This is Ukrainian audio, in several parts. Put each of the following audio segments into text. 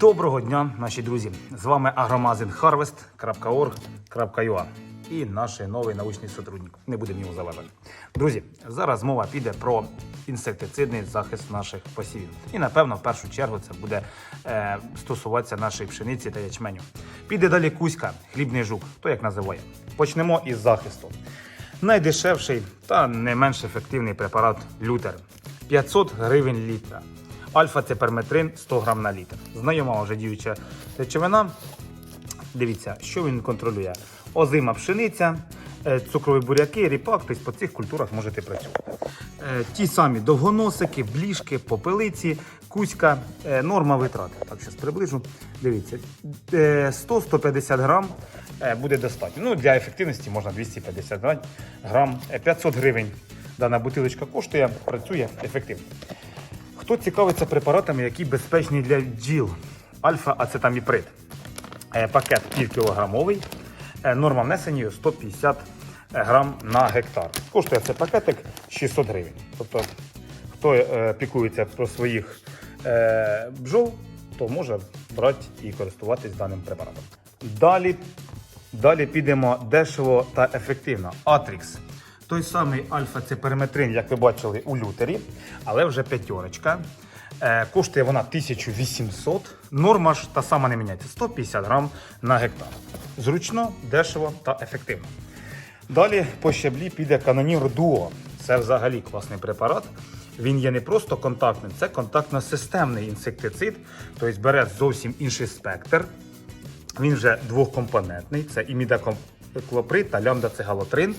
Доброго дня, наші друзі! З вами агромазин і наш новий научний сотрудник. Не будемо йому заважати. Друзі, зараз мова піде про інсектицидний захист наших посівів. І напевно, в першу чергу, це буде е, стосуватися нашої пшениці та ячменю. Піде далі кузька, хлібний жук, то як називає. Почнемо із захисту. Найдешевший та не менш ефективний препарат лютер 500 гривень літра. Альфа-цеперметрин 100 грам на літр. Знайома вже діюча речовина. Дивіться, що він контролює: озима пшениця, е, цукрові буряки, ріпак, тобто по цих культурах можете працювати. Е, Ті самі довгоносики, бліжки, попелиці, кузька, е, норма витрати. Так, зараз приближу. Дивіться, е, 100-150 грам буде достатньо. Ну, для ефективності можна 250 грам, Е, 500 гривень. Дана бутилочка коштує, працює ефективно. Хто цікавиться препаратами, які безпечні для бджіл? Альфа-ацетаміприд. Е, Пакет півкілограмовий. Е, Норма внесення 150 грам на гектар. Коштує цей пакетик 600 гривень. Тобто, хто е, піклується про своїх бджол, то може брати і користуватись даним препаратом. Далі, далі підемо дешево та ефективно. Атрікс. Той самий альфа-цеперметрин, як ви бачили у лютері, але вже п'ятерочка. Е, коштує вона 1800. Норма ж та сама не міняється 150 грам на гектар. Зручно, дешево та ефективно. Далі по щаблі піде канонір Дуо. Це взагалі класний препарат. Він є не просто контактним, це контактно-системний інсектицид, тобто бере зовсім інший спектр. Він вже двохкомпонентний: це імідакоклоприд та лямдацегалотрин.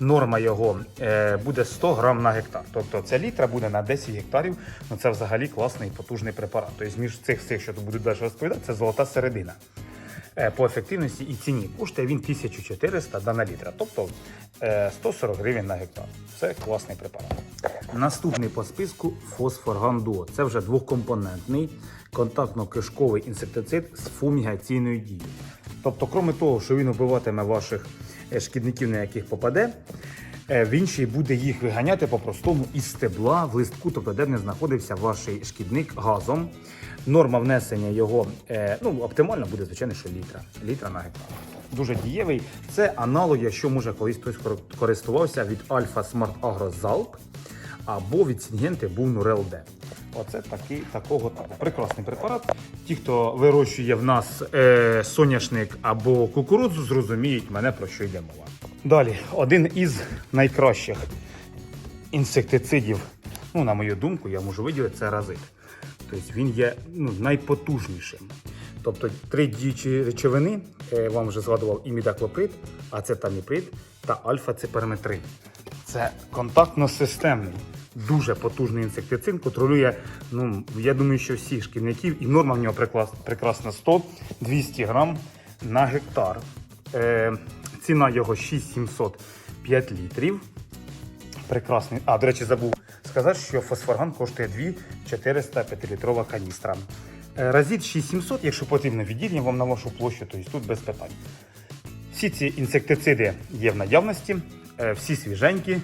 Норма його е, буде 100 грам на гектар. Тобто ця літра буде на 10 гектарів. Ну це взагалі класний потужний препарат. Тобто між цих всіх, що тут будуть далі розповідати, це золота середина. Е, по ефективності і ціні коштує він 1400 дана літра, тобто е, 140 гривень на гектар. Це класний препарат. Наступний по списку фосфорган Дуо. Це вже двохкомпонентний контактно-кишковий інсектицид з фумігаційною дією. Тобто, крім того, що він вбиватиме ваших е, шкідників, на яких попаде, е, він ще й буде їх виганяти по-простому із стебла в листку, тобто де б не знаходився ваш шкідник газом. Норма внесення його е, ну, оптимально буде, звичайно, що літра. Літра на гектар. Дуже дієвий. Це аналог, якщо може колись хтось користувався від Альфа Smart Agro Залп або від Сінгенти був Нурел Д. Оце такий такого типу. Прекрасний препарат. Ті, хто вирощує в нас е, соняшник або кукурудзу, зрозуміють мене про що йде мова. Далі, один із найкращих інсектицидів, ну, на мою думку, я можу виділити, це разит. Тобто він є ну, найпотужнішим. Тобто три діючі речовини, я вам вже згадував імідаклоприд, ацетаміприд та альфа-цеперметрин. Це контактно-системний, дуже потужний інсектицид, контролює, ну, я думаю, що всіх шкідників, і норма в нього прекрасна 100-200 грам на гектар. Е, ціна його 6705 літрів. Прекрасний. А, до речі, забув сказати, що фосфорган коштує 2 405 літрова каністра. Е, Разіть 6700, якщо потрібно відділення вам на вашу площу, тобто тут без питань. Всі ці інсектициди є в наявності, е, всі свіженькі.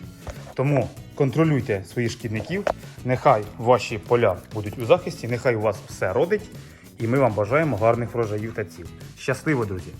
Тому контролюйте своїх шкідників. Нехай ваші поля будуть у захисті, нехай у вас все родить. І ми вам бажаємо гарних врожаїв та ців. Щасливо, друзі!